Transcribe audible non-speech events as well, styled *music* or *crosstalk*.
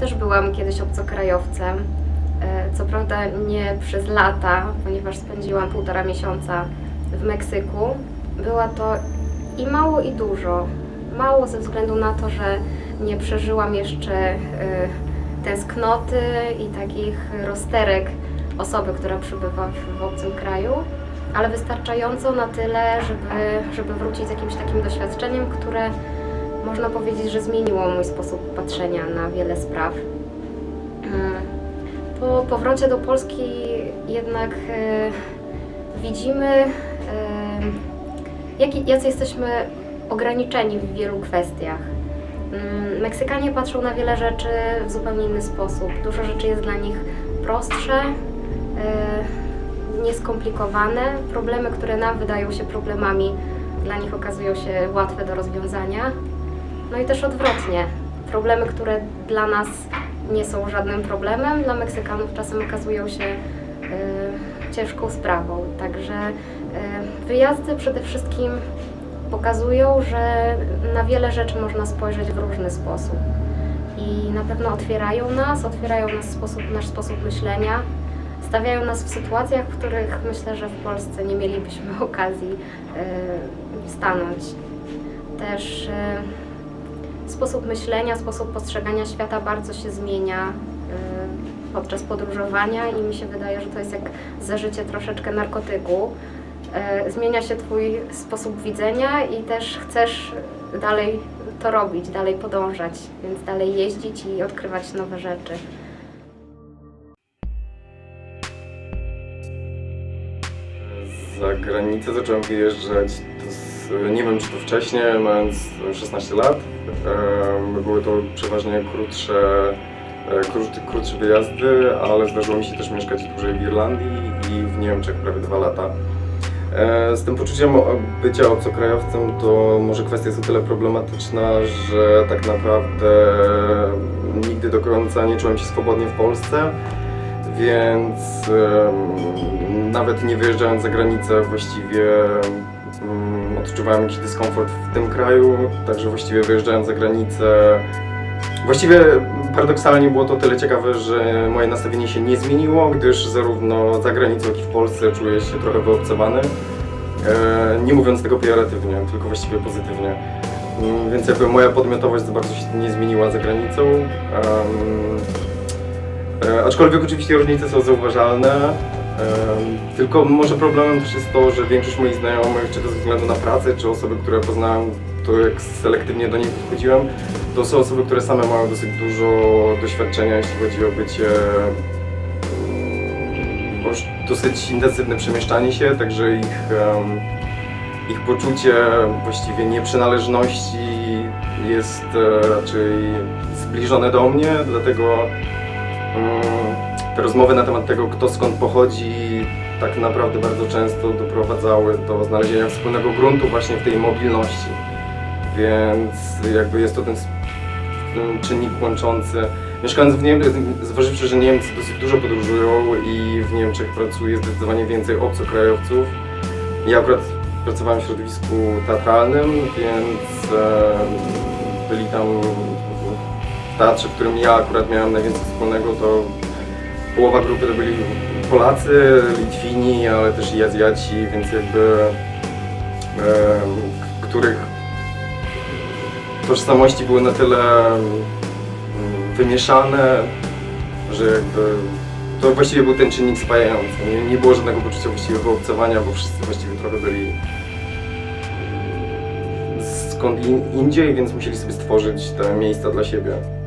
Też byłam kiedyś obcokrajowcem. E, Co prawda nie przez lata, ponieważ spędziłam półtora miesiąca w Meksyku. Była to i mało, i dużo. Mało ze względu na to, że nie przeżyłam jeszcze e, tęsknoty i takich rozterek osoby, która przybywa w, w obcym kraju, ale wystarczająco na tyle, żeby, żeby wrócić z jakimś takim doświadczeniem, które można powiedzieć, że zmieniło mój sposób patrzenia na wiele spraw. Po powrocie do Polski jednak e, widzimy, e, jaki, jacy jesteśmy ograniczeni w wielu kwestiach. Mm, Meksykanie patrzą na wiele rzeczy w zupełnie inny sposób. Dużo rzeczy jest dla nich prostsze, e, nieskomplikowane. Problemy, które nam wydają się problemami, dla nich okazują się łatwe do rozwiązania. No i też odwrotnie. Problemy, które dla nas nie są żadnym problemem, dla Meksykanów czasem okazują się e, ciężką sprawą. Także e, wyjazdy przede wszystkim pokazują, że na wiele rzeczy można spojrzeć w różny sposób. I na pewno otwierają nas, otwierają nas sposób, nasz sposób myślenia, stawiają nas w sytuacjach, w których myślę, że w Polsce nie mielibyśmy *laughs* okazji e, stanąć. Też e, sposób myślenia, sposób postrzegania świata bardzo się zmienia e, podczas podróżowania i mi się wydaje, że to jest jak zażycie troszeczkę narkotyku. E, Zmienia się Twój sposób widzenia i też chcesz dalej to robić, dalej podążać, więc dalej jeździć i odkrywać nowe rzeczy. Za granicę zacząłem wyjeżdżać, nie wiem czy to wcześniej, mając 16 lat. Em, Były to przeważnie krótsze, e, krótsze, krótsze wyjazdy, ale zdarzyło mi się też mieszkać dłużej w Irlandii i w Niemczech prawie dwa lata. E, Z tym poczuciem bycia obcokrajowcem to może kwestia jest o tyle problematyczna, że tak naprawdę nigdy do końca nie czułem się swobodnie w Polsce, więc nawet nie wyjeżdżając za granicę właściwie odczuwałem jakiś dyskomfort w tym kraju, także właściwie wyjeżdżając za granicę Właściwie paradoksalnie było to tyle ciekawe, że moje nastawienie się nie zmieniło, gdyż zarówno za granicą, jak i w Polsce czuję się trochę wyobcowany. E, nie mówiąc tego pejoratywnie, tylko właściwie pozytywnie. Mm, Więc jakby moja podmiotowość bardzo się nie zmieniła za granicą. E, aczkolwiek oczywiście różnice są zauważalne. Tylko może problemem też jest to, że większość moich znajomych, czy to ze względu na pracę, czy osoby, które poznałem, to jak selektywnie do nich podchodziłem, to są osoby, które same mają dosyć dużo doświadczenia, jeśli chodzi o bycie dosyć intensywne przemieszczanie się, także ich, ich poczucie właściwie nieprzynależności jest e, raczej zbliżone do mnie, dlatego te rozmowy na temat tego, kto skąd pochodzi, tak naprawdę bardzo często doprowadzały do znalezienia wspólnego gruntu właśnie w tej mobilności. Więc jakby jest to ten, ten czynnik łączący. Mieszkając w Niemczech, zważywszy, że Niemcy dosyć dużo podróżują i w Niemczech pracuje zdecydowanie więcej obcokrajowców. Ja akurat pracowałem w środowisku teatralnym, więc byli tam w teatrze, w którym ja akurat miałem najwięcej wspólnego, to połowa grupy to byli Polacy, Litwini, ale też i Azjaci, więc jakby e, których tożsamości były na tyle wymieszane, że jakby to właściwie był ten czynnik spajający. Nie, nie było żadnego poczucia właściwie wyobcowania, bo wszyscy właściwie trochę byli skąd in, indziej, więc musieli sobie stworzyć te miejsca dla siebie.